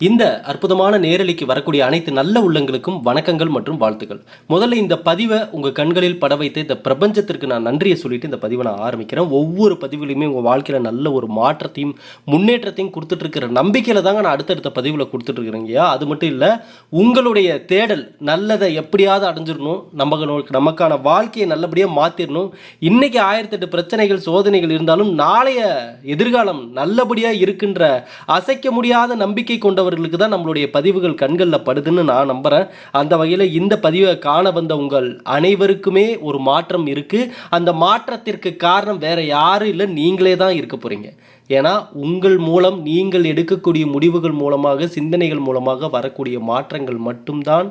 இந்த அற்புதமான நேரலைக்கு வரக்கூடிய அனைத்து நல்ல உள்ளங்களுக்கும் வணக்கங்கள் மற்றும் வாழ்த்துக்கள். முதல்ல இந்த பதிவை உங்கள் கண்களில் பட வைத்து இந்த பிரபஞ்சத்திற்கு நான் நன்றியை சொல்லிட்டு இந்த பதிவை நான் ஆரம்பிக்கிறேன். ஒவ்வொரு பதிவுலையுமே உங்கள் வாழ்க்கையில் நல்ல ஒரு மாற்றத்தையும் முன்னேற்றத்தையும் கொடுத்துட்ருக்கிற நம்பிக்கையில் தாங்க நான் அடுத்தடுத்த பதிவில் கொடுத்துட்ருக்குறேங்கய்யா அது மட்டும் இல்லை உங்களுடைய தேடல் நல்லதை எப்படியாவது அடைஞ்சிடணும். நமக்கு நமக்கான வாழ்க்கையை நல்லபடியாக மாற்றிடணும் இன்றைக்கி ஆயிரத்தெட்டு பிரச்சனைகள் சோதனைகள் இருந்தாலும் நாளைய எதிர்காலம் நல்லபடியாக இருக்கின்ற அசைக்க முடியாத நம்பிக்கை கொண்டவர் கொண்டவர்களுக்கு தான் நம்மளுடைய பதிவுகள் கண்களில் படுதுன்னு நான் நம்புகிறேன் அந்த வகையில் இந்த பதிவை காண வந்த உங்கள் அனைவருக்குமே ஒரு மாற்றம் இருக்குது அந்த மாற்றத்திற்கு காரணம் வேறு யாரும் இல்லை நீங்களே தான் இருக்க போகிறீங்க ஏன்னா உங்கள் மூலம் நீங்கள் எடுக்கக்கூடிய முடிவுகள் மூலமாக சிந்தனைகள் மூலமாக வரக்கூடிய மாற்றங்கள் மட்டும்தான்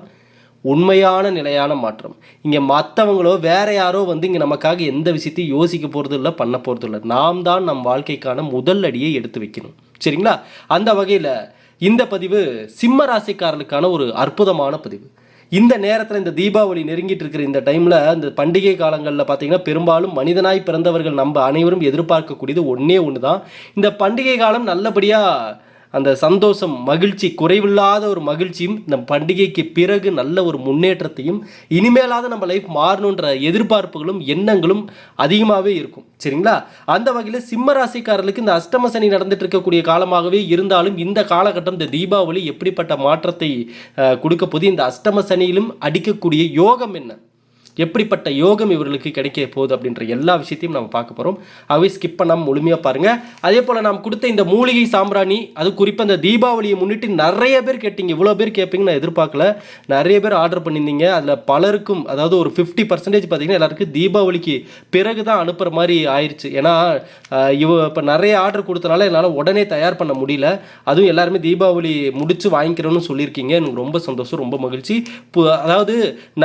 உண்மையான நிலையான மாற்றம். இங்கே மற்றவங்களோ வேற யாரோ வந்து இங்கே நமக்காக எந்த விஷயத்தையும் யோசிக்க போகிறது இல்லை பண்ண போகிறது இல்லை. நாம் தான் நம் வாழ்க்கைக்கான முதல் அடியை எடுத்து வைக்கணும். சரிங்களா? அந்த வகையில் இந்த பதிவு சிம்ம ராசிக்காரர்களுக்கான ஒரு அற்புதமான பதிவு. இந்த நேரத்தில் இந்த தீபாவளி நெருங்கிட்டு இருக்கிற இந்த டைமில் இந்த பண்டிகை காலங்களில் பார்த்தீங்கன்னா பெரும்பாலும் மனிதனாய் பிறந்தவர்கள் நம்ம அனைவரும் எதிர்பார்க்கக்கூடியது ஒன்றே ஒன்று தான் இந்த பண்டிகை காலம் நல்லபடியாக அந்த சந்தோஷம் மகிழ்ச்சி குறைவில்லாத ஒரு மகிழ்ச்சியும் இந்த பண்டிகைக்கு பிறகு நல்ல ஒரு முன்னேற்றத்தையும் இனிமேலாவது நம்ம லைஃப் மாறணுன்ற எதிர்பார்ப்புகளும் எண்ணங்களும் அதிகமாகவே இருக்கும். சரிங்களா? அந்த வகையில் சிம்ம ராசிக்காரர்களுக்கு இந்த அஷ்டம சனி நடந்துட்டு இருக்கக்கூடிய காலமாகவே இருந்தாலும் இந்த காலகட்டம் இந்த தீபாவளி எப்படிப்பட்ட மாற்றத்தை கொடுக்க போது இந்த அஷ்டம சனியிலும் அடிக்கக்கூடிய யோகம் என்ன? எப்படிப்பட்ட யோகம் இவர்களுக்கு கிடைக்க போகுது அப்படின்ற எல்லா விஷயத்தையும் நம்ம பார்க்க போகிறோம் அவை ஸ்கிப் பண்ணாமல் முழுமையாக பாருங்கள் அதே போல் நாம் கொடுத்த இந்த மூலிகை சாம்பிராணி அது குறிப்பாக இந்த தீபாவளியை முன்னிட்டு நிறைய பேர் கேட்டீங்க. இவ்வளோ பேர் கேட்பீங்க நான் எதிர்பார்க்கல. நிறைய பேர் ஆர்டர் பண்ணியிருந்தீங்க. அதில் பலருக்கும் அதாவது ஒரு ஃபிஃப்டி பர்சன்டேஜ் பார்த்தீங்கன்னா எல்லாருக்கும் தீபாவளிக்கு பிறகு தான் அனுப்புகிற மாதிரி ஆயிடுச்சு ஏன்னா இவ இப்போ நிறைய ஆர்டர் கொடுத்தனால என்னால் உடனே தயார் பண்ண முடியல. அதுவும் எல்லாருமே தீபாவளி முடித்து வாங்கிக்கிறோன்னு சொல்லியிருக்கீங்க. எனக்கு ரொம்ப சந்தோஷம் ரொம்ப மகிழ்ச்சி. அதாவது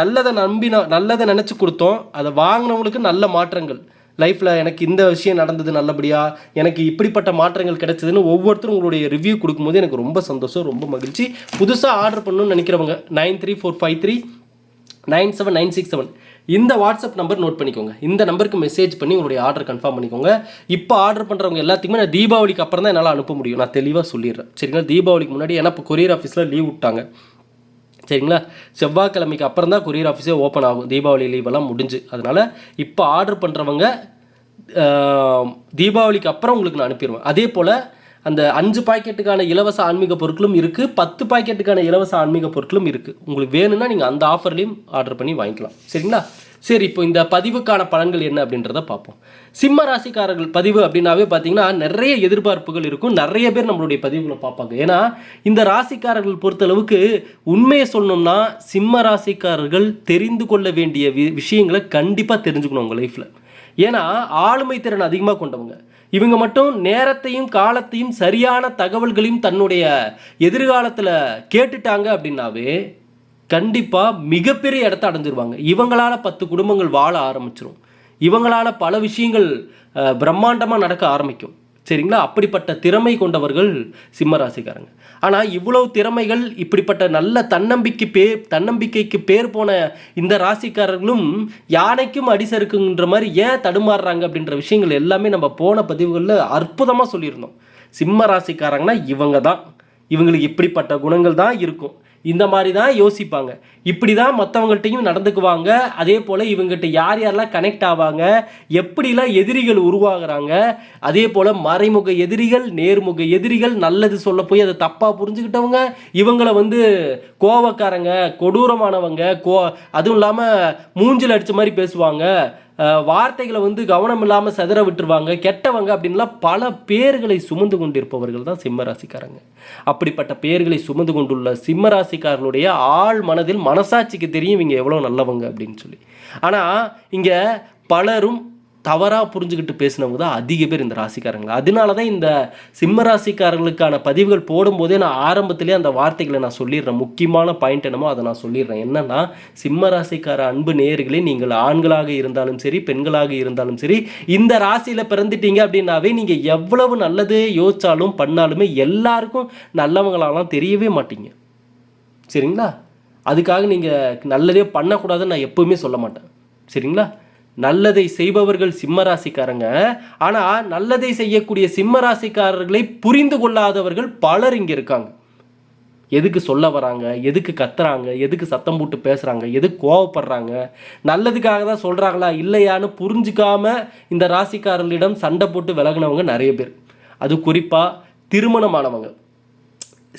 நல்லதை நம்பி நல்லதை நல்லதை நினச்சி கொடுத்தோம் அதை வாங்கினவங்களுக்கு நல்ல மாற்றங்கள். லைஃப்பில் எனக்கு இந்த விஷயம் நடந்தது நல்லபடியாக எனக்கு இப்படிப்பட்ட மாற்றங்கள் கிடைச்சதுன்னு ஒவ்வொருத்தரும் உங்களுடைய ரிவ்யூ கொடுக்கும்போது எனக்கு ரொம்ப சந்தோஷம் ரொம்ப மகிழ்ச்சி. புதுசாக ஆர்டர் பண்ணணும்னு நினைக்கிறவங்க nine three four five three nine seven nine six seven. இந்த வாட்ஸ்அப் நம்பர் நோட் பண்ணிக்கோங்க. இந்த நம்பருக்கு மெசேஜ் பண்ணி உங்களுடைய ஆர்டர் கன்ஃபார்ம் பண்ணிக்கோங்க. இப்போ ஆர்டர் பண்ணுறவங்க எல்லாத்துக்குமே நான் தீபாவளிக்கு அப்புறம் தான் என்னால் அனுப்ப முடியும். நான் தெளிவாக சொல்லிடுறேன். சரிங்களா? தீபாவளிக்கு முன்னாடி ஏன்னா இப்போ கொரியர் ஆஃபீஸில் லீவ் விட்டாங்க. சரிங்களா? செவ்வாய்க்கிழமைக்கு அப்புறம் தான் கொரியர் ஆஃபீஸே ஓப்பன் ஆகும். தீபாவளி லீவெல்லாம் முடிஞ்சு. அதனால் இப்போ ஆர்டர் பண்ணுறவங்க தீபாவளிக்கு அப்புறம் உங்களுக்கு நான் அனுப்பிடுவேன் அதே போல் அந்த அஞ்சு பாக்கெட்டுக்கான இலவச ஆன்மீக பொருட்களும் இருக்குது பத்து பாக்கெட்டுக்கான இலவச ஆன்மீக பொருட்களும் இருக்குது உங்களுக்கு வேணும்னா நீங்கள் அந்த ஆஃபர்லேயும் ஆர்டர் பண்ணி வாங்கிக்கலாம். சரிங்களா? சரி இப்போ இந்த பதிவுக்கான பலன்கள் என்ன அப்படின்றத பார்ப்போம். சிம்ம ராசிக்காரர்கள் பதிவு அப்படின்னாவே பார்த்தீங்கன்னா நிறைய எதிர்பார்ப்புகள் இருக்கும். நிறைய பேர் நம்மளுடைய பதிவுகளை பார்ப்பாங்க. ஏன்னா இந்த ராசிக்காரர்கள் பொறுத்தளவுக்கு உண்மையை சொல்லணும்னா சிம்ம ராசிக்காரர்கள் தெரிந்து கொள்ள வேண்டிய வி- விஷயங்களை கண்டிப்பாக தெரிஞ்சுக்கணும் உங்கள் லைஃப்பில் ஏன்னா ஆளுமை திறன் அதிகமாக கொண்டவங்க. இவங்க மட்டும் நேரத்தையும் காலத்தையும் சரியான தகவல்களையும் தன்னுடைய எதிர்காலத்தில் கேட்டுட்டாங்க அப்படின்னாவே கண்டிப்பாக மிகப்பெரிய இடத்த அடைஞ்சிருவாங்க. இவங்களால் பத்து குடும்பங்கள் வாழ ஆரம்பிச்சிரும். இவங்களால பல விஷயங்கள் பிரம்மாண்டமாக நடக்க ஆரம்பிக்கும். சரிங்களா? அப்படிப்பட்ட திறமை கொண்டவர்கள் சிம்ம ராசிக்காரங்க ஆனால் இவ்வளவு திறமைகள் இப்படிப்பட்ட நல்ல தன்னம்பிக்கை பேர் தன்னம்பிக்கைக்கு பேர் போன இந்த ராசிக்காரர்களும் யானைக்கும் அடிசருக்குன்ற மாதிரி ஏன் தடுமாறுறாங்க அப்படின்ற விஷயங்கள் எல்லாமே நம்ம போன பதிவுகளில் அற்புதமாக சொல்லியிருந்தோம். சிம்ம ராசிக்காரங்கன்னா இவங்க தான். இவங்களுக்கு இப்படிப்பட்ட குணங்கள் தான் இருக்கும். இந்த மாதிரி தான் யோசிப்பாங்க. இப்படி தான் மற்றவங்கள்ட்டையும் நடந்துக்குவாங்க. அதே போல் இவங்ககிட்ட யார் யாரெல்லாம் கனெக்ட் ஆவாங்க? எப்படிலாம் எதிரிகள் உருவாகிறாங்க? அதே போல் மறைமுக எதிரிகள் நேர்முக எதிரிகள் நல்லது சொல்ல போய் அதை தப்பாக புரிஞ்சுக்கிட்டவங்க இவங்களை வந்து கோவக்காரங்க கொடூரமானவங்க கோ அதுவும் இல்லாமல் மூஞ்சில் அடித்த மாதிரி பேசுவாங்க. வார்த்தைகளை வந்து கவனம் இல்லாமல் செதற விட்டுருவாங்க கெட்டவங்க அப்படின்லாம் பல பேர்களை சுமந்து கொண்டிருப்பவர்கள் தான் சிம்ம ராசிக்காரங்க அப்படிப்பட்ட பேர்களை சுமந்து கொண்டுள்ள சிம்ம ராசிக்காரர்களுடைய ஆழ் மனதில் மனசாட்சிக்கு தெரியும் இவங்க எவ்வளோ நல்லவங்க அப்படின்னு சொல்லி. ஆனால் இங்கே பலரும் தவறாக புரிஞ்சுக்கிட்டு பேசினவங்க தான் அதிக பேர் இந்த ராசிக்காரங்க. அதனால தான் இந்த சிம்ம ராசிக்காரர்களுக்கான பதிவுகள் போடும்போதே நான் ஆரம்பத்திலே அந்த வார்த்தைகளை நான் சொல்லிடுறேன். முக்கியமான பாயிண்ட் என்னமோ அதை நான் சொல்லிடுறேன். என்னென்னா சிம்ம ராசிக்கார அன்பு நேயர்களே நீங்கள் ஆண்களாக இருந்தாலும் சரி பெண்களாக இருந்தாலும் சரி இந்த ராசியில் பிறந்துட்டீங்க அப்படின்னாவே நீங்கள் எவ்வளவு நல்லது யோசிச்சாலும் பண்ணாலுமே எல்லாருக்கும் நல்லவங்களாலாம் தெரியவே மாட்டீங்க. சரிங்களா? அதுக்காக நீங்கள் நல்லதே பண்ணக்கூடாதுன்னு நான் எப்போவுமே சொல்ல மாட்டேன். சரிங்களா? நல்லதை செய்பவர்கள் சிம்ம ராசிக்காரங்க ஆனால் நல்லதை செய்யக்கூடிய சிம்மராசிக்காரர்களை புரிந்து கொள்ளாதவர்கள் பலர் இங்கே இருக்காங்க. எதுக்கு சொல்ல வராங்க? எதுக்கு கத்துறாங்க? எதுக்கு சத்தம் போட்டு பேசுகிறாங்க எதுக்கு கோவப்படுறாங்க? நல்லதுக்காக தான் சொல்கிறாங்களா இல்லையான்னு புரிஞ்சுக்காம இந்த ராசிக்காரர்களிடம் சண்டை போட்டு விலகினவங்க நிறைய பேர். அது குறிப்பாக திருமணமானவங்க.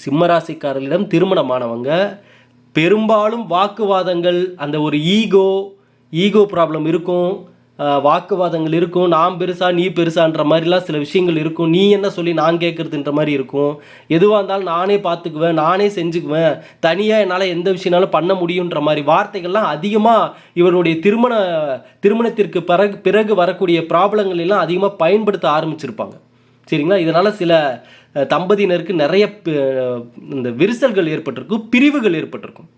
சிம்மராசிக்காரர்களிடம் திருமணமானவங்க. பெரும்பாலும் வாக்குவாதங்கள் அந்த ஒரு ஈகோ ஈகோ ப்ராப்ளம் இருக்கும் வாக்குவாதங்கள் இருக்கும் நான் பெருசா நீ பெருசான்ற மாதிரிலாம் சில விஷயங்கள் இருக்கும். நீ என்ன சொல்லி நான் கேட்குறதுன்ற மாதிரி இருக்கும். எதுவாக இருந்தாலும் நானே பார்த்துக்குவேன் நானே செஞ்சுக்குவேன். தனியாக என்னால் எந்த விஷயம்னாலும் பண்ண முடியுன்ற மாதிரி. வார்த்தைகள்லாம் அதிகமாக இவருடைய திருமண திருமணத்திற்கு பிறகு பிறகு வரக்கூடிய ப்ராப்ளங்கள் எல்லாம் அதிகமாக பயன்படுத்த ஆரம்பிச்சிருப்பாங்க. சரிங்களா? இதனால் சில தம்பதியினருக்கு நிறைய இந்த விரிசல்கள் ஏற்பட்டிருக்கும் பிரிவுகள் ஏற்பட்டிருக்கும்.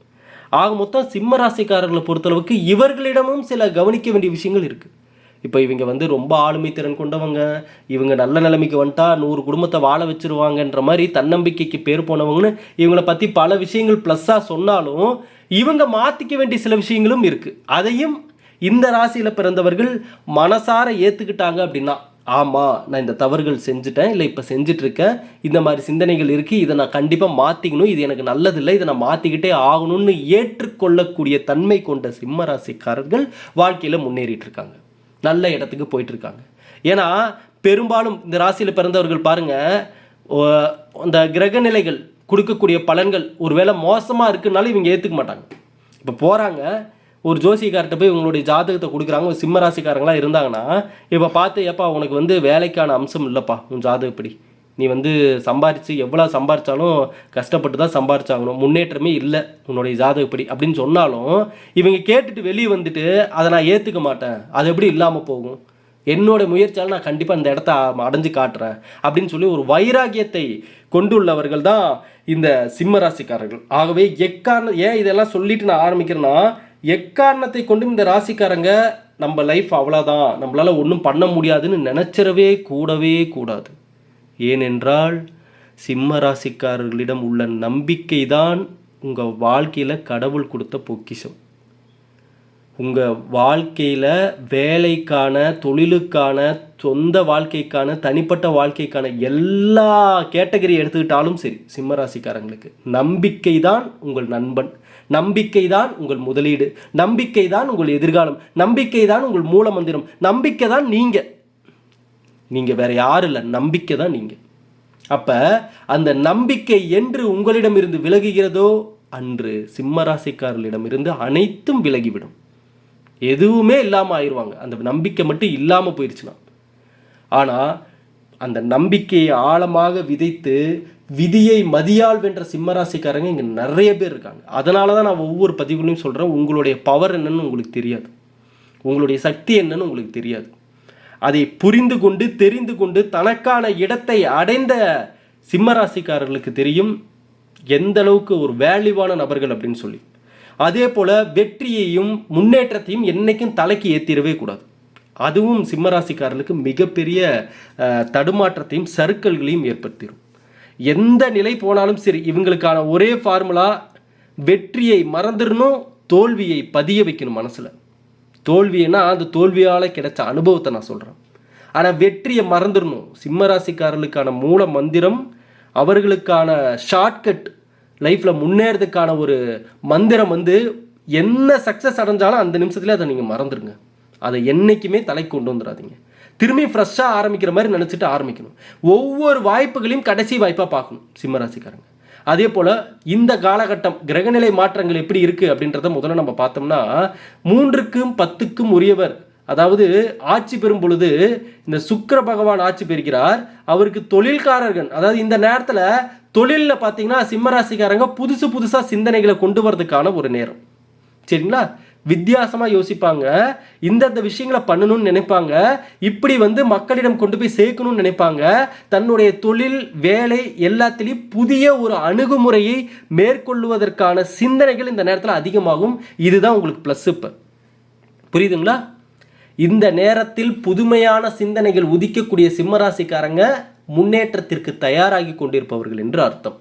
ஆக மொத்தம் சிம்ம ராசிக்காரர்களை பொறுத்தளவுக்கு இவர்களிடமும் சில கவனிக்க வேண்டிய விஷயங்கள் இருக்குது இப்போ இவங்க வந்து ரொம்ப ஆளுமை திறன் கொண்டவங்க. இவங்க நல்ல நிலைமைக்கு வந்துட்டா நூறு குடும்பத்தை வாழ வச்சுருவாங்கன்ற மாதிரி தன்னம்பிக்கைக்கு பேர் போனவங்கன்னு இவங்களை பற்றி பல விஷயங்கள் ப்ளஸ்ஸாக சொன்னாலும் இவங்க மாற்றிக்க வேண்டிய சில விஷயங்களும் இருக்குது அதையும் இந்த ராசியில் பிறந்தவர்கள் மனசார ஏற்றுக்கிட்டாங்க அப்படின்னா ஆமாம் நான் இந்த தவறுகள் செஞ்சுட்டேன் இல்லை இப்போ செஞ்சிட்ருக்கேன் இந்த மாதிரி சிந்தனைகள் இருக்குது இதை நான் கண்டிப்பாக மாற்றிக்கணும் இது எனக்கு நல்லதில்லை இதை நான் மாற்றிக்கிட்டே ஆகணும்னு ஏற்றுக்கொள்ளக்கூடிய தன்மை கொண்ட சிம்ம ராசிக்காரர்கள் வாழ்க்கையில் முன்னேறிட்டு இருக்காங்க நல்ல இடத்துக்கு போயிட்டு இருக்காங்க ஏன்னா பெரும்பாலும் இந்த ராசியில் பிறந்தவர்கள் பாருங்கள் அந்த கிரக நிலைகள் கொடுக்கக்கூடிய பலன்கள் ஒருவேளை மோசமாக இருக்குனாலும் இவங்க ஏற்றுக்க மாட்டாங்க. இப்போ போகிறாங்க ஒரு ஜோசியக்கார்ட்ட போய் உங்களுடைய ஜாதகத்தை கொடுக்குறாங்க ஒரு சிம்ம இருந்தாங்கன்னா இப்போ பார்த்து ஏப்பா உனக்கு வந்து வேலைக்கான அம்சம் இல்லைப்பா உன் ஜாதகப்படி நீ வந்து சம்பாரித்து எவ்வளோ சம்பாரித்தாலும் கஷ்டப்பட்டு தான் சம்பாரிச்சாகணும். முன்னேற்றமே இல்லை உன்னுடைய ஜாதகப்படி அப்படின்னு சொன்னாலும் இவங்க கேட்டுட்டு வெளியே வந்துட்டு அதை நான் ஏற்றுக்க மாட்டேன். அது எப்படி இல்லாமல் போகும்? என்னோட முயற்சியால் நான் கண்டிப்பாக இந்த இடத்த அடைஞ்சு காட்டுறேன். அப்படின்னு சொல்லி ஒரு வைராகியத்தை கொண்டுள்ளவர்கள் தான் இந்த சிம்ம ராசிக்காரர்கள். ஆகவே எக்காரணம் ஏன் இதெல்லாம் சொல்லிட்டு நான் ஆரம்பிக்கிறேன்னா எக்காரணத்தை கொண்டும் இந்த ராசிக்காரங்க நம்ம லைஃப் அவ்வளோதான் நம்மளால் ஒன்றும் பண்ண முடியாதுன்னு நினச்சிடவே கூடவே கூடாது. ஏனென்றால் சிம்ம ராசிக்காரர்களிடம் உள்ள நம்பிக்கை தான் உங்கள் வாழ்க்கையில் கடவுள் கொடுத்த பொக்கிஷம். உங்கள் வாழ்க்கையில் வேலைக்கான தொழிலுக்கான சொந்த வாழ்க்கைக்கான தனிப்பட்ட வாழ்க்கைக்கான எல்லா கேட்டகரி எடுத்துக்கிட்டாலும் சரி சிம்மராசிக்காரங்களுக்கு நம்பிக்கை தான் உங்கள் நண்பன். நம்பிக்கை தான் உங்கள் முதலீடு நம்பிக்கை தான் உங்கள் எதிர்காலம் நம்பிக்கை தான் உங்கள் மூல மந்திரம் நம்பிக்கை தான் நீங்கள் நீங்கள் வேற யாரும் இல்லை நம்பிக்கை தான் நீங்கள் அப்போ அந்த நம்பிக்கை என்று உங்களிடமிருந்து விலகுகிறதோ அன்று சிம்மராசிக்காரர்களிடமிருந்து அனைத்தும் விலகிவிடும். எதுவுமே இல்லாமல் ஆயிடுவாங்க அந்த நம்பிக்கை மட்டும் இல்லாமல் போயிடுச்சுன்னா ஆனால் அந்த நம்பிக்கையை ஆழமாக விதைத்து விதியை மதியால் வென்ற சிம்மராசிக்காரங்க இங்கே நிறைய பேர் இருக்காங்க. அதனால தான் நான் ஒவ்வொரு பதிவுகளையும் சொல்கிறேன் உங்களுடைய பவர் என்னன்னு உங்களுக்கு தெரியாது. உங்களுடைய சக்தி என்னன்னு உங்களுக்கு தெரியாது. அதை புரிந்து கொண்டு தெரிந்து கொண்டு தனக்கான இடத்தை அடைந்த சிம்மராசிக்காரர்களுக்கு தெரியும் எந்த அளவுக்கு ஒரு வேல்யூவான நபர்கள் அப்படின்னு சொல்லி. அதே போல் வெற்றியையும் முன்னேற்றத்தையும் என்றைக்கும் தலைக்கு ஏற்றிடவே கூடாது. அதுவும் சிம்மராசிக்காரர்களுக்கு மிகப்பெரிய தடுமாற்றத்தையும் சறுக்கல்களையும் ஏற்படுத்திடும் எந்த நிலை போனாலும் சரி இவங்களுக்கான ஒரே ஃபார்முலா வெற்றியை மறந்துடணும் தோல்வியை பதிய வைக்கணும் மனசில். தோல்வின்னா அந்த தோல்வியால் கிடைச்ச அனுபவத்தை நான் சொல்கிறேன் ஆனால் வெற்றியை மறந்துடணும். சிம்மராசிக்காரர்களுக்கான மூல மந்திரம் அவர்களுக்கான ஷார்ட்கட் லைஃப்பில் முன்னேறதுக்கான ஒரு மந்திரம் வந்து என்ன சக்ஸஸ் அடைஞ்சாலும் அந்த நிமிஷத்துலேயே அதை நீங்கள் மறந்துடுங்க. அதை என்றைக்குமே தலை கொண்டு வந்துடாதீங்க. திரும்பி ஃப்ரெஷ்ஷாக ஆரம்பிக்கிற மாதிரி நினச்சிட்டு ஆரம்பிக்கணும். ஒவ்வொரு வாய்ப்புகளையும் கடைசி வாய்ப்பாக பார்க்கணும் சிம்மராசிக்காரங்க அதே போல் இந்த காலகட்டம் கிரகநிலை மாற்றங்கள் எப்படி இருக்குது அப்படின்றத முதல்ல நம்ம பார்த்தோம்னா மூன்றுக்கும் பத்துக்கும் உரியவர் அதாவது ஆட்சி பெறும் பொழுது இந்த சுக்கர பகவான் ஆட்சி பெறுகிறார். அவருக்கு தொழில்காரர்கள் அதாவது இந்த நேரத்தில் தொழிலில் பார்த்தீங்கன்னா சிம்மராசிக்காரங்க புதுசு புதுசாக சிந்தனைகளை கொண்டு வரதுக்கான ஒரு நேரம். சரிங்களா? வித்தியாசமாக யோசிப்பாங்க. இந்தந்த விஷயங்களை பண்ணணும்னு நினைப்பாங்க. இப்படி வந்து மக்களிடம் கொண்டு போய் சேர்க்கணும்னு நினைப்பாங்க. தன்னுடைய தொழில் வேலை எல்லாத்திலையும் புதிய ஒரு அணுகுமுறையை மேற்கொள்வதற்கான சிந்தனைகள் இந்த நேரத்தில் அதிகமாகும். இதுதான் உங்களுக்கு ப்ளஸ் இப்போ புரியுதுங்களா? இந்த நேரத்தில் புதுமையான சிந்தனைகள் உதிக்கக்கூடிய சிம்மராசிக்காரங்க முன்னேற்றத்திற்கு தயாராகி கொண்டிருப்பவர்கள் என்று அர்த்தம்.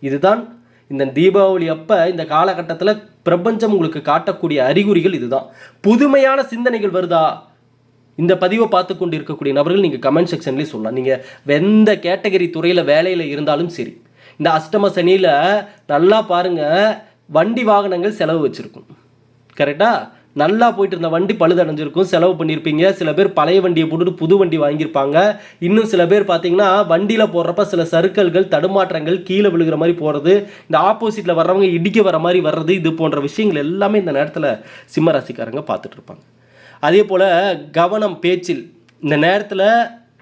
இதுதான் இந்த தீபாவளி அப்போ இந்த காலகட்டத்தில் பிரபஞ்சம் உங்களுக்கு காட்டக்கூடிய அறிகுறிகள் இதுதான். புதுமையான சிந்தனைகள் வருதா? இந்த பதிவை பார்த்து கொண்டு இருக்கக்கூடிய நபர்கள் நீங்கள் கமெண்ட் செக்ஷன்லேயே சொல்லலாம். நீங்கள் எந்த கேட்டகரி துறையில் வேலையில் இருந்தாலும் சரி இந்த அஷ்டம சனியில் நல்லா பாருங்கள் வண்டி வாகனங்கள் செலவு வச்சுருக்கும். கரெக்டாக நல்லா போயிட்டு இருந்த வண்டி பழுதடைஞ்சிருக்கும். செலவு பண்ணியிருப்பீங்க. சில பேர் பழைய வண்டியை போட்டுட்டு புது வண்டி வாங்கியிருப்பாங்க. இன்னும் சில பேர் பார்த்தீங்கன்னா வண்டியில் போடுறப்ப சில சறுக்கல்கள் தடுமாற்றங்கள் கீழே விழுகிற மாதிரி போகிறது இந்த ஆப்போசிட்டில் வர்றவங்க இடிக்க வர மாதிரி வர்றது இது போன்ற விஷயங்கள் எல்லாமே இந்த நேரத்தில் சிம்மராசிக்காரங்க பார்த்துட்ருப்பாங்க. பார்த்துட்டு இருப்பாங்க அதே போல் கவனம் பேச்சில். இந்த நேரத்தில்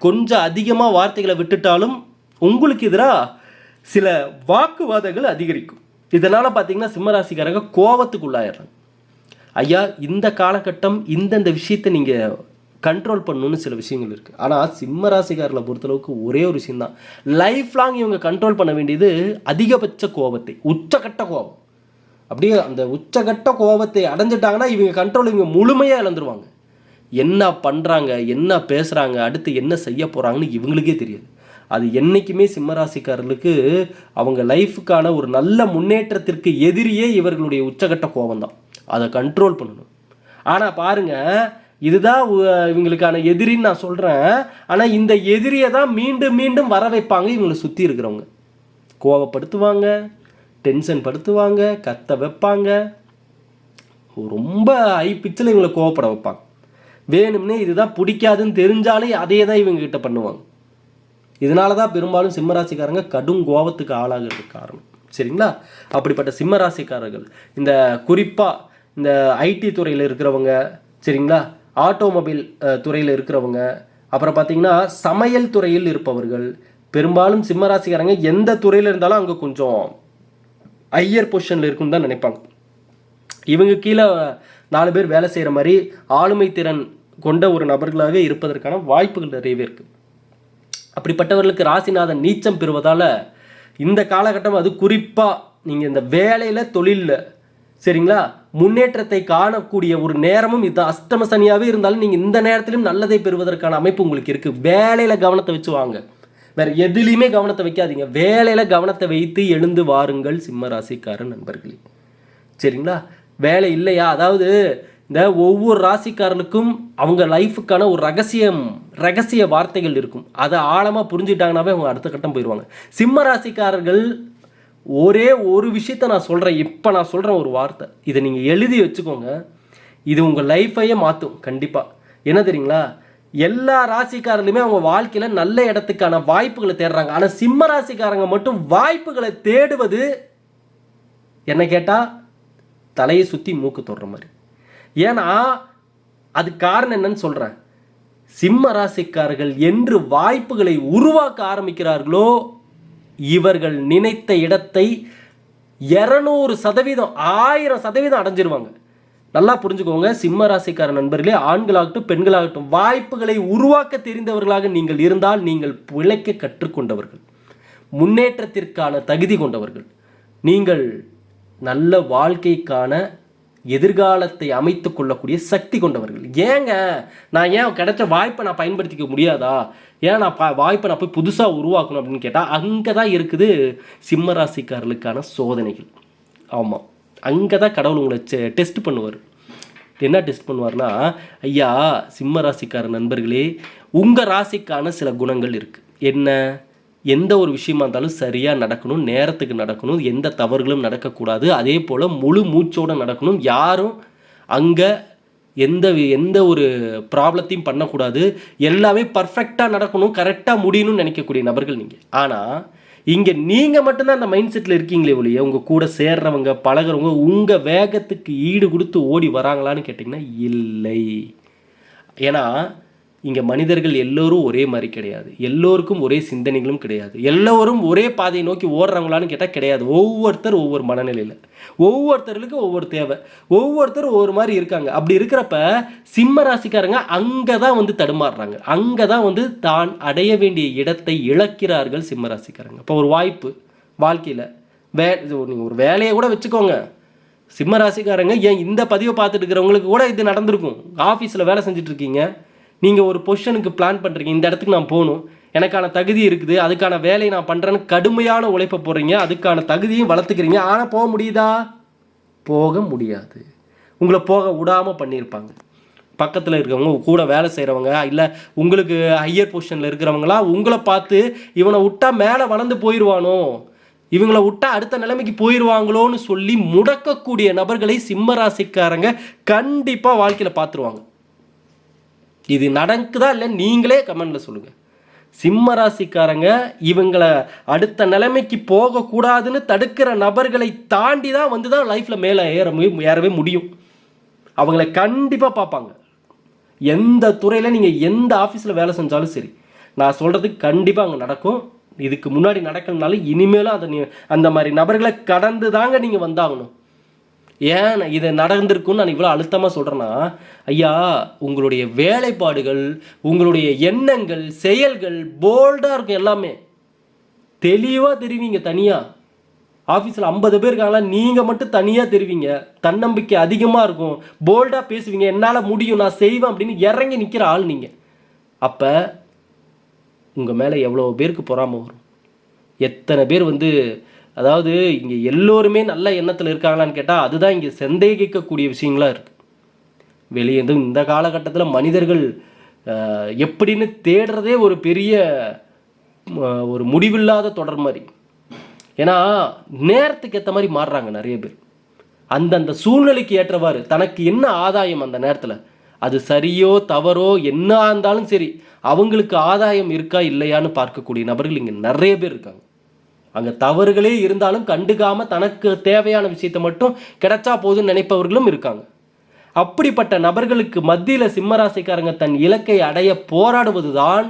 கொஞ்சம் அதிகமாக வார்த்தைகளை விட்டுட்டாலும் உங்களுக்கு எதிராக சில வாக்குவாதங்கள் அதிகரிக்கும். இதனால் பார்த்தீங்கன்னா சிம்மராசிக்காரங்க கோபத்துக்குள்ளாயிடுறாங்க ஐயா இந்த காலகட்டம் இந்தந்த விஷயத்தை நீங்கள் கண்ட்ரோல் பண்ணணும்னு சில விஷயங்கள் இருக்குது ஆனால் சிம்ம ராசிக்காரில் பொறுத்தளவுக்கு ஒரே ஒரு விஷயம்தான் லைஃப் லாங் இவங்க கண்ட்ரோல் பண்ண வேண்டியது அதிகபட்ச கோபத்தை உச்சகட்ட கோபம். அப்படியே அந்த உச்சகட்ட கோபத்தை அடைஞ்சிட்டாங்கன்னா இவங்க கண்ட்ரோல் இவங்க முழுமையாக இழந்துருவாங்க. என்ன பண்ணுறாங்க என்ன பேசுகிறாங்க அடுத்து என்ன செய்ய போகிறாங்கன்னு இவங்களுக்கே தெரியாது. அது என்றைக்குமே சிம்மராசிக்காரர்களுக்கு அவங்க லைஃபுக்கான ஒரு நல்ல முன்னேற்றத்திற்கு எதிரியே இவர்களுடைய உச்சகட்ட கோபம் தான். அதை கண்ட்ரோல் பண்ணணும். ஆனால் பாருங்கள் இதுதான் இவங்களுக்கான எதிரின்னு நான் சொல்கிறேன் ஆனால் இந்த எதிரியை தான் மீண்டும் மீண்டும் வர வைப்பாங்க இவங்களை சுற்றி இருக்கிறவங்க. கோவப்படுத்துவாங்க டென்ஷன் படுத்துவாங்க கத்த வைப்பாங்க. ரொம்ப ஹை பிச்சில் இவங்களை கோவப்பட வைப்பாங்க. வேணும்னே இதுதான் பிடிக்காதுன்னு தெரிஞ்சாலே அதே தான் இவங்க கிட்ட பண்ணுவாங்க. இதனால தான் பெரும்பாலும் சிம்மராசிக்காரங்க கடும் கோபத்துக்கு ஆளாகிறதுக்கு காரணம். சரிங்களா? அப்படிப்பட்ட சிம்மராசிக்காரர்கள் இந்த குறிப்பாக இந்த ஐடி துறையில் இருக்கிறவங்க சரிங்களா? ஆட்டோமொபைல் துறையில் இருக்கிறவங்க அப்புறம் பார்த்தீங்கன்னா சமையல் துறையில் இருப்பவர்கள் பெரும்பாலும் சிம்மராசிக்காரங்க எந்த துறையில் இருந்தாலும் அங்கே கொஞ்சம் ஹையர் பொசிஷனில் இருக்குன்னு தான் நினைப்பாங்க. இவங்க கீழே நாலு பேர் வேலை செய்கிற மாதிரி ஆளுமை திறன் கொண்ட ஒரு நபர்களாக இருப்பதற்கான வாய்ப்புகள் நிறையவே இருக்குது அப்படிப்பட்டவர்களுக்கு ராசிநாதன் நீச்சம் பெறுவதால் இந்த காலகட்டம் அது குறிப்பாக நீங்கள் இந்த வேலையில் தொழிலில் சரிங்களா? முன்னேற்றத்தை காணக்கூடிய ஒரு நேரமும் இது அஷ்டம சனியாகவே இருந்தாலும் நீங்கள் இந்த நேரத்திலும் நல்லதை பெறுவதற்கான அமைப்பு உங்களுக்கு இருக்குது வேலையில் கவனத்தை வச்சு வாங்க. வேற எதுலேயுமே கவனத்தை வைக்காதீங்க. வேலையில் கவனத்தை வைத்து எழுந்து வாருங்கள் சிம்ம ராசிக்கார நண்பர்களே. சரிங்களா? வேலை இல்லையா? அதாவது இந்த ஒவ்வொரு ராசிக்காரனுக்கும் அவங்க லைஃபுக்கான ஒரு ரகசியம் ரகசிய வார்த்தைகள் இருக்கும். அதை ஆழமாக புரிஞ்சுட்டாங்கனாவே அவங்க அடுத்த கட்டம் போயிடுவாங்க. சிம்ம ராசிக்காரர்கள் ஒரே ஒரு விஷயத்த நான் சொல்கிறேன் இப்போ நான் சொல்கிறேன் ஒரு வார்த்தை. இதை நீங்கள் எழுதி வச்சுக்கோங்க. இது உங்கள் லைஃப்பையே மாற்றும் கண்டிப்பாக என்ன தெரியுங்களா? எல்லா ராசிக்காரர்களுமே அவங்க வாழ்க்கையில் நல்ல இடத்துக்கான வாய்ப்புகளை தேடுறாங்க. ஆனால் சிம்ம ராசிக்காரங்க மட்டும் வாய்ப்புகளை தேடுவது என்ன கேட்டால் தலையை சுற்றி மூக்கு தொடுற மாதிரி. ஏன்னா அது காரணம் என்னன்னு சொல்கிறேன் சிம்ம ராசிக்காரர்கள் என்று வாய்ப்புகளை உருவாக்க ஆரம்பிக்கிறார்களோ இவர்கள் நினைத்த இடத்தை இரநூறு சதவீதம் ஆயிரம் சதவீதம் அடைஞ்சிருவாங்க. நல்லா புரிஞ்சுக்கோங்க சிம்ம ராசிக்கார நண்பர்களே ஆண்களாகட்டும் பெண்களாகட்டும் வாய்ப்புகளை உருவாக்க தெரிந்தவர்களாக நீங்கள் இருந்தால் நீங்கள் பிழைக்க கற்றுக்கொண்டவர்கள். முன்னேற்றத்திற்கான தகுதி கொண்டவர்கள். நீங்கள் நல்ல வாழ்க்கைக்கான எதிர்காலத்தை அமைத்து கொள்ளக்கூடிய சக்தி கொண்டவர்கள். ஏங்க? நான் ஏன் கிடைச்ச வாய்ப்பை நான் பயன்படுத்திக்க முடியாதா? ஏன் நான் பா- வாய்ப்பை நான் போய் புதுசாக உருவாக்கணும் அப்படின்னு கேட்டால் அங்கே தான் இருக்குது சிம்ம ராசிக்காரர்களுக்கான சோதனைகள். ஆமாம் அங்கே தான் கடவுள் உங்களை டெஸ்ட் பண்ணுவார். என்ன டெஸ்ட் பண்ணுவார்னா ஐயா சிம்ம ராசிக்கார நண்பர்களே உங்கள் ராசிக்கான சில குணங்கள் இருக்குது என்ன? எந்த ஒரு விஷயமா இருந்தாலும் சரியாக நடக்கணும் நேரத்துக்கு நடக்கணும் எந்த தவறுகளும் நடக்கக்கூடாது. அதே போல் முழு மூச்சோடு நடக்கணும். யாரும் அங்கே எந்த எந்த ஒரு ப்ராப்ளத்தையும் பண்ணக்கூடாது. எல்லாமே பர்ஃபெக்டாக நடக்கணும் கரெக்டாக முடியணும்னு நினைக்கக்கூடிய நபர்கள் நீங்கள் ஆனால் இங்கே நீங்கள் மட்டும்தான் அந்த மைண்ட் செட்டில் இருக்கீங்களே ஒழிய உங்கள் கூட சேர்றவங்க பழகுறவங்க உங்கள் வேகத்துக்கு ஈடு கொடுத்து ஓடி வராங்களான்னு கேட்டிங்கன்னா இல்லை. ஏன்னா இங்கே மனிதர்கள் எல்லோரும் ஒரே மாதிரி கிடையாது. எல்லோருக்கும் ஒரே சிந்தனைகளும் கிடையாது. எல்லோரும் ஒரே பாதையை நோக்கி ஓடுறாங்களான்னு கேட்டால் கிடையாது. ஒவ்வொருத்தர் ஒவ்வொரு மனநிலையில். ஒவ்வொருத்தர்களுக்கும் ஒவ்வொரு தேவை. ஒவ்வொருத்தரும் ஒவ்வொரு மாதிரி இருக்காங்க. அப்படி இருக்கிறப்ப சிம்ம ராசிக்காரங்க அங்கே தான் வந்து தடுமாறுறாங்க. அங்கே தான் வந்து தான் அடைய வேண்டிய இடத்தை இழக்கிறார்கள் சிம்ம ராசிக்காரங்க. இப்போ ஒரு வாய்ப்பு வாழ்க்கையில். வே நீங்கள் ஒரு வேலையை கூட வச்சுக்கோங்க. சிம்ம ராசிக்காரங்க ஏன் இந்த பதிவை பார்த்துட்டு இருக்கிறவங்களுக்கு கூட இது நடந்திருக்கும். ஆஃபீஸில் வேலை செஞ்சுட்டு இருக்கீங்க. நீங்கள் ஒரு பொசிஷனுக்கு பிளான் பண்ணுறீங்க இந்த இடத்துக்கு நான் போகணும் எனக்கான தகுதி இருக்குது அதுக்கான வேலையை நான் பண்ணுறேன்னு கடுமையான உழைப்பை போடுறீங்க அதுக்கான தகுதியும் வளர்த்துக்கிறீங்க ஆனால் போக முடியுதா? போக முடியாது. உங்களை போக விடாமல் பண்ணியிருப்பாங்க. பக்கத்தில் இருக்கிறவங்க கூட வேலை செய்கிறவங்க இல்லை உங்களுக்கு ஹையர் பொசிஷனில் இருக்கிறவங்களாம் உங்களை பார்த்து இவனை விட்டா மேலே வளர்ந்து போயிடுவானோ இவங்களை விட்டா அடுத்த நிலைமைக்கு போயிடுவாங்களோன்னு சொல்லி முடக்கக்கூடிய நபர்களை சிம்மராசிக்காரங்க கண்டிப்பாக வாழ்க்கையில் பார்த்துருவாங்க. இது நடக்குதா இல்லை நீங்களே கமெண்டில் சொல்லுங்கள் சிம்ம ராசிக்காரங்க இவங்களை அடுத்த நிலைமைக்கு போகக்கூடாதுன்னு தடுக்கிற நபர்களை தாண்டி தான் வந்து தான் லைஃப்பில் மேலே ஏற ஏறவே முடியும். அவங்கள கண்டிப்பாக பார்ப்பாங்க. எந்த துறையில் நீங்கள் எந்த ஆஃபீஸில் வேலை செஞ்சாலும் சரி. நான் சொல்கிறது கண்டிப்பாக அங்கே நடக்கும். இதுக்கு முன்னாடி நடக்கலனாலும் இனிமேலும் அதை நீ அந்த மாதிரி நபர்களை கடந்து தாங்க நீங்கள் வந்தாகணும். ஏன் இது நடந்திருக்குன்னு நான் இவ்வளோ அழுத்தமாக சொல்கிறேன்னா ஐயா உங்களுடைய வேலைப்பாடுகள் உங்களுடைய எண்ணங்கள் செயல்கள் போல்டாக இருக்கும் எல்லாமே. தெளிவாக தெரிவிங்க தனியாக ஆஃபீஸில் ஐம்பது பேர் இருக்காங்களா நீங்கள் மட்டும் தனியாக தெரிவிங்க. தன்னம்பிக்கை அதிகமாக இருக்கும். போல்டாக பேசுவீங்க. என்னால் முடியும் நான் செய்வேன் அப்படின்னு இறங்கி நிற்கிற ஆள் நீங்கள் அப்போ உங்கள் மேலே எவ்வளோ பேருக்கு பொறாமல் வரும்? எத்தனை பேர் வந்து அதாவது இங்கே எல்லோருமே நல்ல எண்ணத்தில் இருக்காங்களான்னு கேட்டால் அதுதான் இங்கே சந்தேகிக்கக்கூடிய விஷயங்களாக இருக்குது வெளியே இருந்து இந்த காலகட்டத்தில் மனிதர்கள் எப்படின்னு தேடுறதே ஒரு பெரிய ஒரு முடிவில்லாத தொடர் மாதிரி. ஏன்னா நேரத்துக்கு ஏற்ற மாதிரி மாறுறாங்க நிறைய பேர். அந்தந்த சூழ்நிலைக்கு ஏற்றவாறு தனக்கு என்ன ஆதாயம் அந்த நேரத்தில்? அது சரியோ தவறோ என்ன இருந்தாலும் சரி அவங்களுக்கு ஆதாயம் இருக்கா இல்லையான்னு பார்க்கக்கூடிய நபர்கள் இங்கே நிறைய பேர் இருக்காங்க. அங்கே தவறுகளே இருந்தாலும் கண்டுக்காமல் தனக்கு தேவையான விஷயத்தை மட்டும் கிடைச்சா போதும்னு நினைப்பவர்களும் இருக்காங்க. அப்படிப்பட்ட நபர்களுக்கு மத்தியில் சிம்மராசிக்காரங்க தன் இலக்கை அடைய போராடுவதுதான்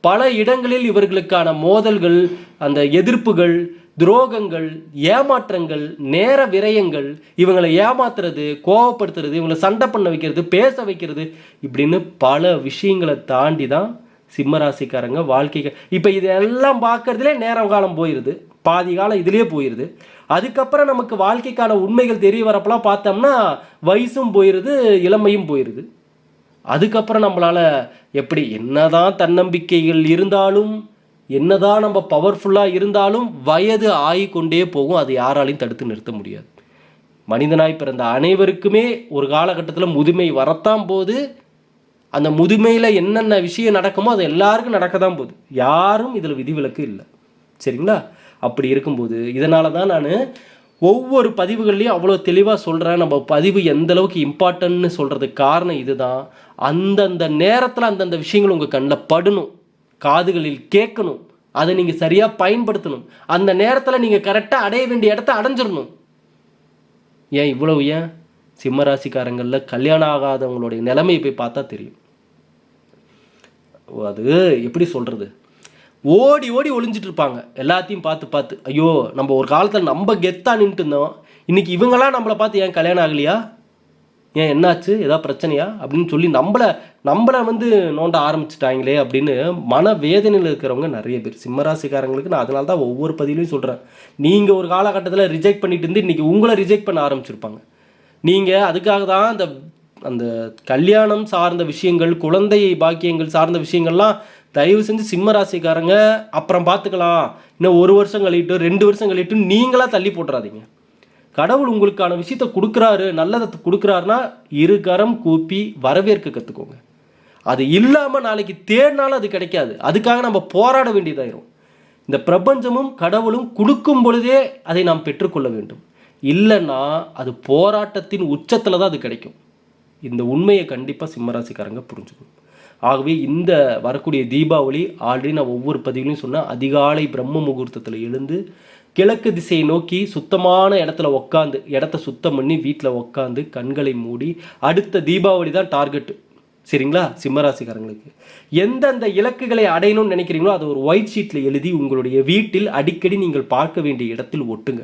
பல இடங்களில் இவர்களுக்கான மோதல்கள் அந்த எதிர்ப்புகள் துரோகங்கள் ஏமாற்றங்கள் நேர விரயங்கள் இவங்களை ஏமாத்துறது கோவப்படுத்துறது இவங்களை சண்டை பண்ண வைக்கிறது பேச வைக்கிறது இப்படின்னு பல விஷயங்களை தாண்டி தான் சிம்மராசிக்காரங்க வாழ்க்கைக்கு இப்போ இதெல்லாம் பார்க்கறதுலே நேரம் காலம் போயிடுது பாதி காலம் இதுலேயே போயிடுது அதுக்கப்புறம் நமக்கு வாழ்க்கைக்கான உண்மைகள் தெரிய வரப்பெல்லாம் பார்த்தோம்னா வயசும் போயிடுது இளமையும் போயிடுது அதுக்கப்புறம் நம்மளால் எப்படி என்னதான் தன்னம்பிக்கைகள் இருந்தாலும் என்னதான் நம்ம பவர்ஃபுல்லாக இருந்தாலும் வயது ஆகிக்கொண்டே போகும். அது யாராலையும் தடுத்து நிறுத்த முடியாது. மனிதனாய் பிறந்த அனைவருக்குமே ஒரு காலகட்டத்தில் முதுமை வரத்தான் போது அந்த முதுமையில் என்னென்ன விஷயம் நடக்குமோ அது எல்லாருக்கும் நடக்க தான் போகுது. யாரும் இதில் விதிவிலக்கு இல்லை. சரிங்களா? அப்படி இருக்கும்போது இதனால தான் நான் ஒவ்வொரு பதிவுகள்லையும் அவ்வளோ தெளிவாக சொல்கிறேன் நம்ம பதிவு எந்த அளவுக்கு இம்பார்ட்டன்ட்னு சொல்கிறதுக்கு காரணம் இதுதான். அந்தந்த நேரத்தில் அந்தந்த விஷயங்கள் உங்கள் கண்ணில் படணும். காதுகளில் கேட்கணும். அதை நீங்கள் சரியாக பயன்படுத்தணும். அந்த நேரத்தில் நீங்கள் கரெக்டாக அடைய வேண்டிய இடத்த அடைஞ்சிடணும். ஏன் இவ்வளவு ஏன்? சிம்மராசிக்காரங்களில் கல்யாணம் ஆகாதவங்களுடைய நிலைமையை போய் பார்த்தா தெரியும். அது எப்படி சொல்கிறது ஓடி ஓடி ஒளிஞ்சிட்டு இருப்பாங்க எல்லாத்தையும் பார்த்து பார்த்து ஐயோ நம்ம ஒரு காலத்தில் நம்ம கெத்தாக நின்றுட்டு இருந்தோம். இன்றைக்கி இவங்களாம் நம்மளை பார்த்து ஏன் கல்யாணம் ஆகலையா? ஏன் என்னாச்சு? ஏதாவது பிரச்சனையா? அப்படின்னு சொல்லி நம்மளை நம்மளை வந்து நோண்ட ஆரம்பிச்சிட்டாங்களே அப்படின்னு மன வேதனையில் இருக்கிறவங்க நிறைய பேர். சிம்மராசிக்காரங்களுக்கு நான் அதனால தான் ஒவ்வொரு பதிலையும் சொல்கிறேன் நீங்கள் ஒரு காலகட்டத்தில் ரிஜெக்ட் பண்ணிட்டு இருந்து இன்றைக்கி உங்களை ரிஜெக்ட் பண்ண ஆரம்பிச்சிருப்பாங்க. நீங்கள் அதுக்காக தான் அந்த அந்த கல்யாணம் சார்ந்த விஷயங்கள் குழந்தை பாக்கியங்கள் சார்ந்த விஷயங்கள்லாம் தயவு செஞ்சு சிம்ம ராசிக்காரங்க அப்புறம் பார்த்துக்கலாம். இன்னும் ஒரு வருஷம் கழிட்டு ரெண்டு வருஷம் கழிட்டு நீங்களாக தள்ளி போட்டுறாதீங்க. கடவுள் உங்களுக்கான விஷயத்த கொடுக்குறாரு நல்லதை கொடுக்குறாருன்னா இரு கரம் கூப்பி வரவேற்க கற்றுக்கோங்க அது இல்லாமல் நாளைக்கு தேடினாலும் அது கிடைக்காது. அதுக்காக நம்ம போராட வேண்டியதாயிரும். இந்த பிரபஞ்சமும் கடவுளும் கொடுக்கும் பொழுதே அதை நாம் பெற்றுக்கொள்ள வேண்டும். இல்லைன்னா அது போராட்டத்தின் உச்சத்தில் தான் அது கிடைக்கும். இந்த உண்மையை கண்டிப்பாக சிம்மராசிக்காரங்க புரிஞ்சுக்கணும். ஆகவே இந்த வரக்கூடிய தீபாவளி ஆல்ரெடி நான் ஒவ்வொரு பதிவுலையும் சொன்னேன் அதிகாலை பிரம்ம முகூர்த்தத்தில் எழுந்து கிழக்கு திசையை நோக்கி சுத்தமான இடத்துல உக்காந்து இடத்த சுத்தம் பண்ணி வீட்டில் உக்காந்து கண்களை மூடி அடுத்த தீபாவளி தான் டார்கெட்டு சரிங்களா? சிம்மராசிக்காரங்களுக்கு. எந்தெந்த இலக்குகளை அடையணும்னு நினைக்கிறீங்களோ அதை ஒரு ஒயிட் ஷீட்டில் எழுதி உங்களுடைய வீட்டில் அடிக்கடி நீங்கள் பார்க்க வேண்டிய இடத்தில் ஒட்டுங்க.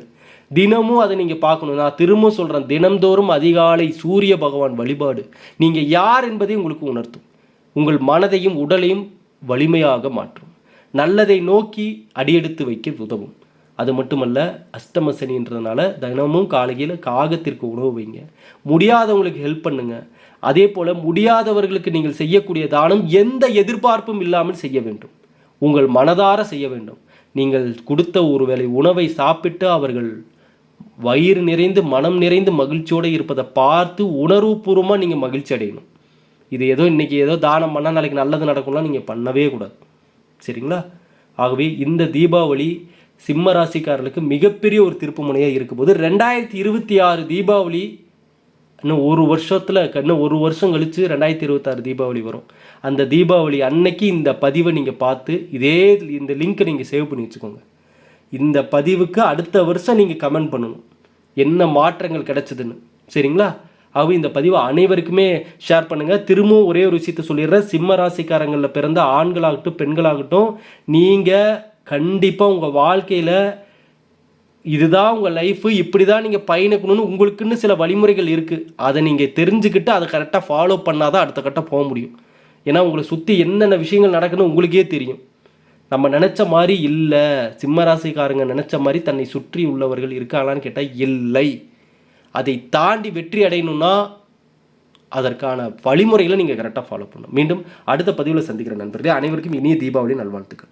தினமும் அதை நீங்கள் பார்க்கணும். நான் திரும்ப சொல்கிறேன் தினம்தோறும் அதிகாலை சூரிய பகவான் வழிபாடு. நீங்கள் யார் என்பதை உங்களுக்கு உணர்த்தும். உங்கள் மனதையும் உடலையும் வலிமையாக மாற்றும். நல்லதை நோக்கி அடியெடுத்து வைக்க உதவும். அது மட்டுமல்ல அஷ்டம சனின்றதுனால தினமும் காலையில் காகத்திற்கு உணவு வைங்க. முடியாதவங்களுக்கு ஹெல்ப் பண்ணுங்க. அதே போல் முடியாதவர்களுக்கு நீங்கள் செய்யக்கூடிய தானம் எந்த எதிர்பார்ப்பும் இல்லாமல் செய்ய வேண்டும். உங்கள் மனதார செய்ய வேண்டும். நீங்கள் கொடுத்த ஒருவேளை உணவை சாப்பிட்டு அவர்கள் வயிறு நிறைந்து மனம் நிறைந்து மகிழ்ச்சியோடு இருப்பதை பார்த்து உணர்வுபூர்வமாக நீங்கள் மகிழ்ச்சி அடையணும். இது ஏதோ இன்றைக்கி ஏதோ தானம் பண்ணால் நாளைக்கு நல்லது நடக்கும்லாம் நீங்கள் பண்ணவே கூடாது. சரிங்களா? ஆகவே இந்த தீபாவளி சிம்ம ராசிக்காரர்களுக்கு மிகப்பெரிய ஒரு திருப்பு முனையாக இருக்கும்போது ரெண்டாயிரத்தி இருபத்தி ஆறு தீபாவளி இன்னும் ஒரு வருஷத்தில் இன்னும் ஒரு வருஷம் கழித்து ரெண்டாயிரத்தி இருபத்தாறு தீபாவளி வரும். அந்த தீபாவளி அன்னைக்கு இந்த பதிவை நீங்கள் பார்த்து இதே இந்த லிங்க்கை நீங்கள் சேவ் பண்ணி வச்சுக்கோங்க. இந்த பதிவுக்கு அடுத்த வருஷம் நீங்கள் கமெண்ட் பண்ணணும். என்ன மாற்றங்கள் கிடச்சிதுன்னு. சரிங்களா? அவ இந்த பதிவை அனைவருக்குமே ஷேர் பண்ணுங்கள் திரும்பவும் ஒரே ஒரு விஷயத்த சொல்லிடுறேன். சிம்ம ராசிக்காரங்களில் பிறந்த ஆண்களாகட்டும் பெண்களாகட்டும் நீங்கள் கண்டிப்பாக உங்கள் வாழ்க்கையில் இதுதான் உங்கள் லைஃபு இப்படி தான் நீங்கள் பயணிக்கணும்னு உங்களுக்குன்னு சில வழிமுறைகள் இருக்குது அதை நீங்கள் தெரிஞ்சுக்கிட்டு அதை கரெக்டாக ஃபாலோ பண்ணால் தான் அடுத்த கட்டம் போக முடியும். ஏன்னா உங்களை சுற்றி என்னென்ன விஷயங்கள் நடக்குன்னு உங்களுக்கே தெரியும். நம்ம நினச்ச மாதிரி இல்லை சிம்மராசிக்காரங்க நினச்ச மாதிரி தன்னை சுற்றி உள்ளவர்கள் இருக்காங்களான்னு கேட்டால் இல்லை. அதை தாண்டி வெற்றி அடையணும்னா அதற்கான வழிமுறைகளை நீங்கள் கரெக்டாக ஃபாலோ பண்ணணும். மீண்டும் அடுத்த பதிவில் சந்திக்கிற நண்பர்களே அனைவருக்கும் இனிய தீபாவளி நல்வாழ்த்துக்கள்.